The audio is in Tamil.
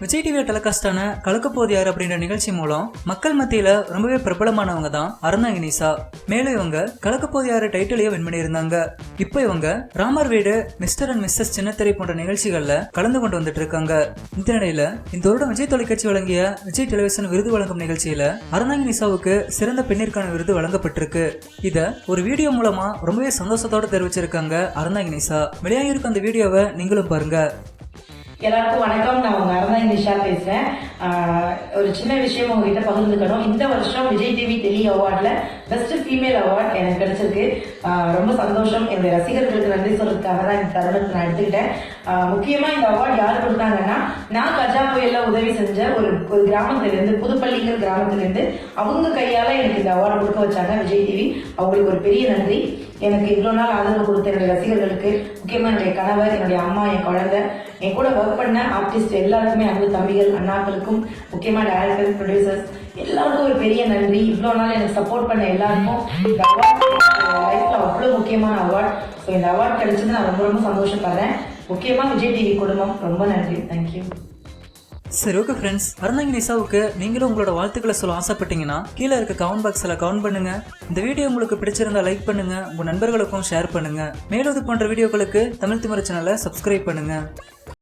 விஜய் டிவியில் டெலிகாஸ்டான கலக்கப்போது யார் அப்படின்ற நிகழ்ச்சி மூலம் மக்கள் மத்தியில ரொம்பவே பிரபலமானவங்க தான் அருணா நிசா மேலும் இவங்க கலக்கப்போது யார் டைட்டிலையும் வின் பண்ணியிருந்தாங்க. இப்போ இவங்க ராமர் வீடு மிஸ்டர் அண்ட் மிஸ்ஸஸ் சின்னத்திரை போன்ற நிகழ்ச்சிகள்ல கலந்து கொண்டு வந்துட்டு இருக்காங்க. இந்த நிலையில இந்த வருடம் விஜய் தொலைக்காட்சி வழங்கிய விஜய் டெலிவிஷன் விருது வழங்கும் நிகழ்ச்சியில அருணா நிசாவுக்கு சிறந்த பெண்ணிற்கான விருது வழங்கப்பட்டிருக்கு. இத ஒரு வீடியோ மூலமா ரொம்பவே சந்தோஷத்தோட தெரிவிச்சிருக்காங்க அருணா நிசா வெளியாகிருக்க அந்த வீடியோவை நீங்களும் பாருங்க. எல்லாருக்கும் வணக்கம். நான் உங்க அறந்தாங்க நிஷா பேசுறேன். ஒரு சின்ன விஷயம் உங்ககிட்ட பகிர்ந்துக்கணும். இந்த வருஷம் விஜய் டிவி டெலி அவார்ட்ல பெஸ்ட் ஃபீமேல் அவார்ட் எனக்கு கிடைச்சிருக்கு. ரொம்ப சந்தோஷம். என்னுடைய ரசிகர்களுக்கு நன்றி சொல்றதுக்காக தான் இந்த தருணத்தை நான் எடுத்துக்கிட்டேன். முக்கியமா இந்த அவார்ட் யார் கொடுத்தாங்கன்னா நான் கஜா புயல்ல உதவி செஞ்ச ஒரு ஒரு கிராமத்துல இருந்து புதுப்பள்ளிங்கிற கிராமத்துல இருந்து அவங்க கையால எனக்கு இந்த அவார்டு கொடுக்க வச்சாங்க விஜய் டிவி அவங்களுக்கு ஒரு பெரிய நன்றி. எனக்கு இவ்வளவு நாள் ஆதரவு கொடுத்த என்னுடைய ரசிகர்களுக்கு முக்கியமா என்னுடைய கணவர் என்னுடைய அம்மா என் குழந்தை என் கூட ஒர்க் பண்ண ஆர்டிஸ்ட் எல்லாருக்குமே அன்பு தம்பிகள் அண்ணாக்களுக்கும் முக்கியமா டேரக்டர் ப்ரொடியூசர்ஸ் எல்லாருக்கும் ஒரு பெரிய நன்றி. இவ்வளோ நாள் எனக்கு சப்போர்ட் பண்ண எல்லாருக்கும் இந்த அவார்டு லைஃப்ல அவ்வளோ முக்கியமான அவார்ட் ஸோ இந்த அவார்ட் கிடைச்சது நான் ரொம்ப ரொம்ப சந்தோஷப்படுறேன். முக்கியமாக விஜய் டிவி குடும்பம் ரொம்ப நன்றி. தேங்க்யூ சரி ஓகே ஃப்ரெண்ட்ஸ் அருணாங்கி நிசாவுக்கு நீங்களும் உங்களோட வாழ்த்துக்களை சொல்ல ஆசைப்பட்டீங்கன்னா கீழே இருக்க கமெண்ட் பாக்ஸில் கமெண்ட் பண்ணுங்க. இந்த வீடியோ உங்களுக்கு பிடிச்சிருந்தா லைக் பண்ணுங்க உங்க நண்பர்களுக்கும் ஷேர் பண்ணுங்க. மேலும் இது போன்ற வீடியோக்களுக்கு தமிழ் திமிர சேனலை சப்ஸ்கிரைப் பண்ணுங்க.